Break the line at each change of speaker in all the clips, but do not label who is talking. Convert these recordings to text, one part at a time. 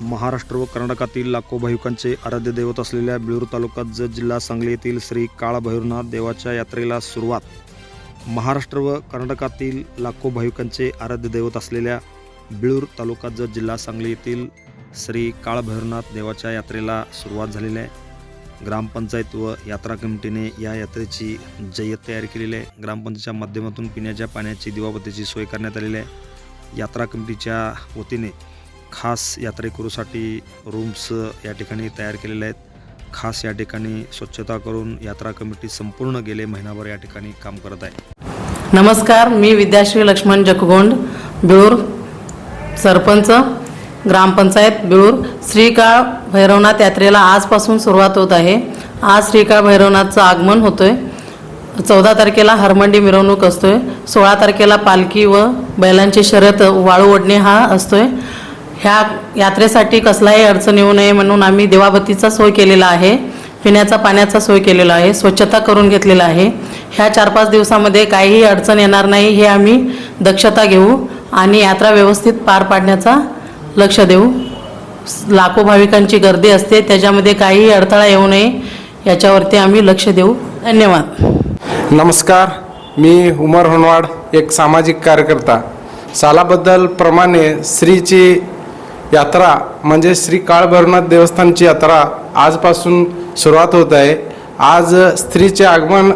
महाराष्ट्र व कर्नाटकातील लाखो भाविकांचे आराध्य दैवत असलेल्या बिळूर तालुक्यात जत जिल्हा सांगली येथील श्री काळभैरवनाथ देवाच्या यात्रेला सुरुवात. महाराष्ट्र व कर्नाटकातील लाखो भाविकांचे आराध्य दैवत असलेल्या बिळूर तालुका जत जिल्हा सांगली येथील श्री काळभैरवनाथ देवाच्या यात्रेला सुरुवात झालेली आहे. ग्रामपंचायत व यात्रा कमिटीने या यात्रेची जय्यत तयार केलेली आहे. ग्रामपंचायतच्या माध्यमातून पिण्याच्या पाण्याची दिवाबत्तीची सोय करण्यात आलेली आहे. यात्रा कमिटीच्या वतीने खास यात्रेकरूसाठी रूम्स या ठिकाणी तयार केलेले आहेत. खास या ठिकाणी स्वच्छता करून यात्रा कमिटी संपूर्ण गेले महिनाभर या ठिकाणी काम करत आहे.
नमस्कार मी विद्याश्री लक्ष्मण जगगोंड बिळूर सरपंच ग्रामपंचायत बिळूर. श्रीकाळ भैरवनाथ यात्रेला आजपासून सुरुवात होत आहे. आज श्रीकाळ भैरवनाथचं आगमन होतोय. चौदा तारखेला हरमंडी मिरवणूक असतोय. सोळा तारखेला पालखी व बैलांची शर्यत वाळू ओढणे हा असतोय. ह्या यात्रेसाठी कसलाही अडचण येऊ नये म्हणून आम्ही देवाबतीचा सोय केलेला आहे पिण्याचा पाण्याचा सोय केलेला आहे स्वच्छता करून घेतलेला आहे. ह्या चार पाच दिवसामध्ये काहीही अडचण येणार नाही हे आम्ही दक्षता घेऊ आणि यात्रा व्यवस्थित पार पाडण्याचा लक्ष देऊ. लाखो भाविकांची गर्दी असते त्याच्यामध्ये काहीही अडथळा येऊ नये याच्यावरती आम्ही लक्ष देऊ. धन्यवाद.
नमस्कार मी उमर होनवाड एक सामाजिक कार्यकर्ता. सालाबद्दल प्रमाणे स्त्रीची यात्रा म्हणजे श्री काळभैरवनाथ देवस्थानची यात्रा आजपासून सुरुवात होत आहे. आज स्त्रीचे आगमन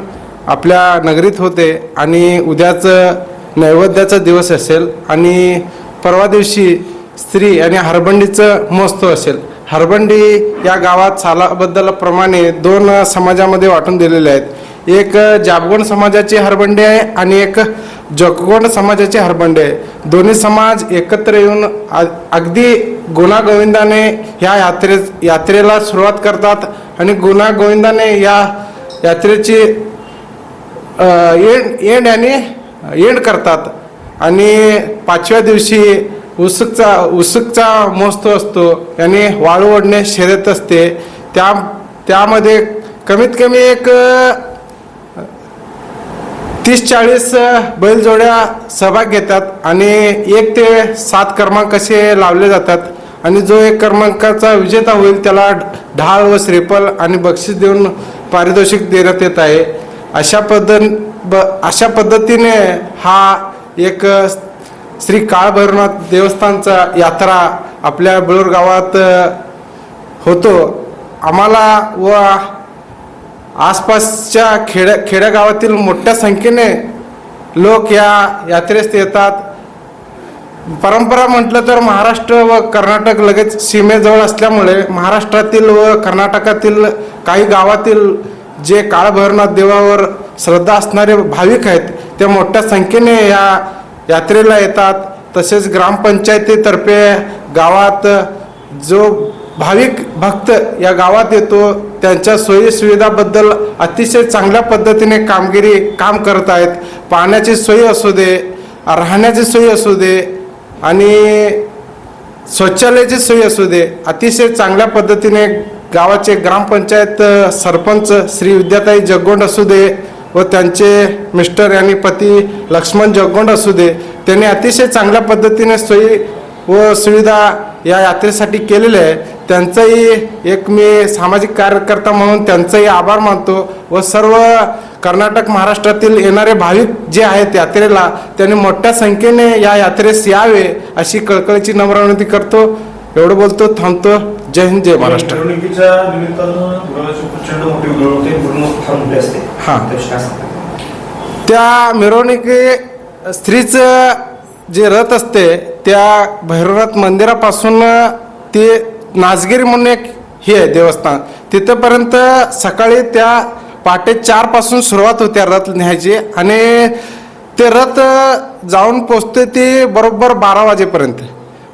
आपल्या नगरीत होते आणि उद्याचं नैवेद्याचा दिवस असेल आणि परवा दिवशी स्त्री आणि हरबंडीचं महोत्सव असेल. हरबंडी या गावात सालाबद्दल प्रमाणे दोन समाजामध्ये वाटून दिलेले आहेत. एक जाबगण समाजाची हरबंडी आहे आणि एक जगगोंड समाजाचे हरबंडे आहे. दोन्ही समाज एकत्र येऊन अगदी गुणागोविंदाने ह्या यात्रे यात्रेला सुरुवात करतात आणि गुणागोविंदाने या यात्रेची एंड एंड आणि एंड करतात. आणि पाचव्या दिवशी उत्सुकचा उत्सुकचा महोत्सव असतो. आणि वाळू ओढणे शर्यत असते. त्या त्यामध्ये कमीत कमी एक तीस चाळीस बैलजोड्या सहभाग घेतात आणि एक ते सात क्रमांक असे लावले जातात. आणि जो एक क्रमांकाचा विजेता होईल त्याला ढाळ व श्रीफल आणि बक्षीस देऊन पारितोषिक देण्यात येत आहे. अशा पद्धत ब अशा पद्धतीने हा एक श्री काळभैरवनाथ देवस्थानचा यात्रा आपल्या बळूर गावात होतो. आम्हाला व आसपासच्या खेड्या खेड्यागावातील मोठ्या संख्येने लोक या यात्रेस येतात. परंपरा म्हटलं तर महाराष्ट्र व कर्नाटक लगेच सीमेजवळ असल्यामुळे महाराष्ट्रातील व कर्नाटकातील काही गावातील जे काळभैरनाथ देवावर श्रद्धा असणारे भाविक आहेत ते मोठ्या संख्येने या यात्रेला येतात. तसेच ग्रामपंचायतीतर्फे गावात जो भाविक भक्त या गावात येतो त्यांच्या सोयीसुविधाबद्दल अतिशय चांगल्या पद्धतीने कामगिरी काम करत आहेत. पाण्याची सोय असू दे राहण्याची सोय असू दे आणि शौचालयाची सोय असू दे अतिशय चांगल्या पद्धतीने गावाचे ग्रामपंचायत सरपंच श्री विद्याताई जगगोंड असू दे व त्यांचे मिस्टर आणि पती लक्ष्मण जगगोंड असू दे त्यांनी अतिशय चांगल्या पद्धतीने सोयी व सुविधा या यात्रेसाठी केलेले आहे. त्यांचाही एक मी सामाजिक कार्यकर्ता म्हणून त्यांचाही आभार मानतो व सर्व कर्नाटक महाराष्ट्रातील येणारे भाविक जे आहेत यात्रेला त्यांनी मोठ्या संख्येने या यात्रेस यावे अशी कळकळीची नम्र विनंती करतो. एवढं बोलतो थांबतो. जय हिंद जय महाराष्ट्र. हा. त्या मिरवणुकी स्त्रीचं जे रथ असते त्या भैरवनाथ मंदिरापासून ते नाचगिरी म्हणून एक हे आहे देवस्थान. तिथंपर्यंत सकाळी त्या पहाटे चारपासून सुरुवात होते रथ न्यायची आणि ते रथ जाऊन पोचते ते बरोबर बारा वाजेपर्यंत.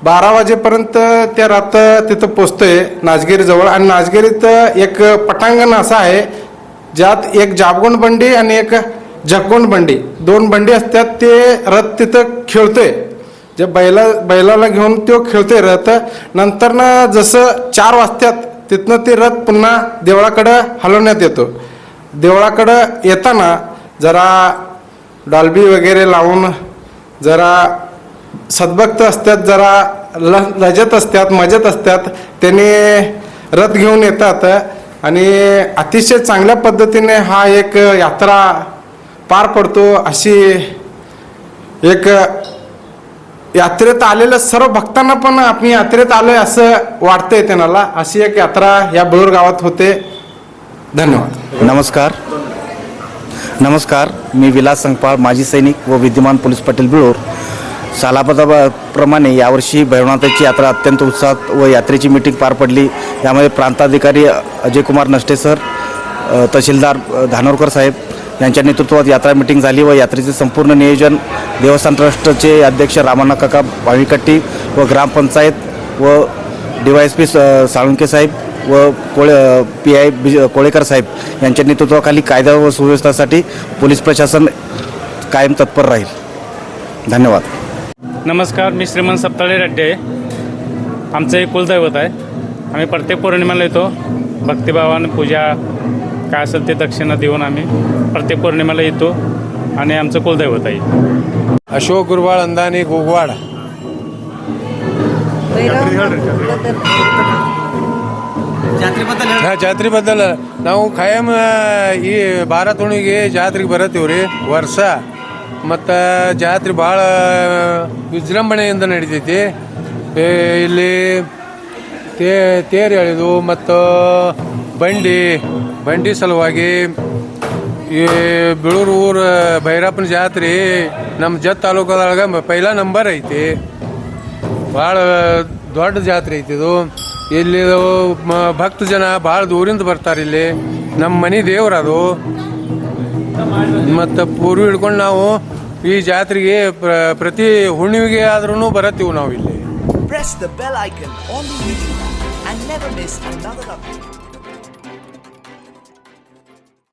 बारा वाजेपर्यंत त्या रथ तिथं पोचतंय नाचगिरीजवळ आणि नाचगिरीत एक पटांगण असं आहे ज्यात एक जाबगुण बंडी आणि एक जगगोंड बंडी. दोन बंडी असतात ते रथ तिथं खेळतोय. जे बैला बैलाला घेऊन तो खेळतोय रथ. नंतर ना जसं चार वाजतात तिथनं ते रथ पुन्हा देवळाकडं हलवण्यात येतो. देवळाकडं येताना जरा डॉल्बी वगैरे लावून जरा सद्भक्त असतात जरा ल लजत असतात मजत असतात. त्याने रथ घेऊन येतात. आणि अतिशय चांगल्या पद्धतीने हा एक यात्रा पार पडतो अशी एक यात्रेत आलेल्या सर्व भक्तांना पण आपण यात्रेत आलोय असं वाटतंय त्यांना. अशी एक यात्रा या बळूर गावात होते. धन्यवाद.
नमस्कार. नमस्कार. मी विलास संगपाळ माजी सैनिक व विद्यमान पोलीस पाटील बिळूर. सालापदाप्रमाणे यावर्षी भैरवनाथाची यात्रा अत्यंत उत्साहात व यात्रेची मीटिंग पार पडली. यामध्ये प्रांताधिकारी अजयकुमार नष्टे सर तहसीलदार धानोरकर साहेब यांच्या नेतृत्वात यात्रा मिटिंग झाली व यात्रेचे संपूर्ण नियोजन देवस्थान ट्रस्टचे अध्यक्ष रामाना काका भाविकट्टी व ग्रामपंचायत व D Y S P Salunke साहेब व Kole P I B Kolekar साहेब यांच्या नेतृत्वाखाली कायदा व सुव्यवस्थासाठी पोलीस प्रशासन कायम तत्पर राहील. धन्यवाद.
नमस्कार मी श्रीमंत सप्ताळे रड्डे. आमचं एक कुलदैवत आहे. आम्ही प्रत्येक पौर्णिमेला येतो. भक्तिभावानं पूजा काय असेल ते दक्षिणा देऊन आम्ही प्रत्येक पौर्णिमेला येतो आणि आमचं कुलदैवत आहे
अशोक गुरवाळ अंदानी गोगवाड
ಹಾ ಜಾತ್ರೆ ಬದಲ ನಾವು ಖಾಯಂ ಈ ಬಾರ ತುಣಿಗೆ ಜಾತ್ರೆಗೆ ಬರತ್ತೀವಿ ರೀ ವರ್ಷ ಮತ್ತು ಜಾತ್ರೆ ಭಾಳ ವಿಜೃಂಭಣೆಯಿಂದ ನಡಿತೈತಿ ಏ, ಇಲ್ಲಿ ತೇ ತೇರು ಎಳೆದು ಮತ್ತು ಬಂಡಿ ಬಂಡಿ ಸಲುವಾಗಿ ಈ ಬಿಳೂರು ಊರು ಭೈರಪ್ಪನ ಜಾತ್ರೆ ನಮ್ಮ ಜತ್ ತಾಲೂಕದೊಳಗೆ ಪೈಲ ನಂಬರ್ ಐತಿ. ಭಾಳ ದೊಡ್ಡ ಜಾತ್ರೆ ಐತಿ ಇದು. ಇಲ್ಲಿ ಭಕ್ತ ಜನ ಭಾಳ ದೂರಿಂದ ಬರ್ತಾರೆ ಇಲ್ಲಿ. ನಮ್ಮ ಮನೆ ದೇವ್ರ ಅದು. ಮತ್ತು ಪೂರ್ವ ಹಿಡ್ಕೊಂಡು ನಾವು ಈ ಜಾತ್ರೆಗೆ ಪ್ರ- ಪ್ರತಿ ಹುಣ್ಣಿಮೆಗೆ ಆದ್ರೂ ಬರತ್ತೀವಿ ನಾವು ಇಲ್ಲಿ.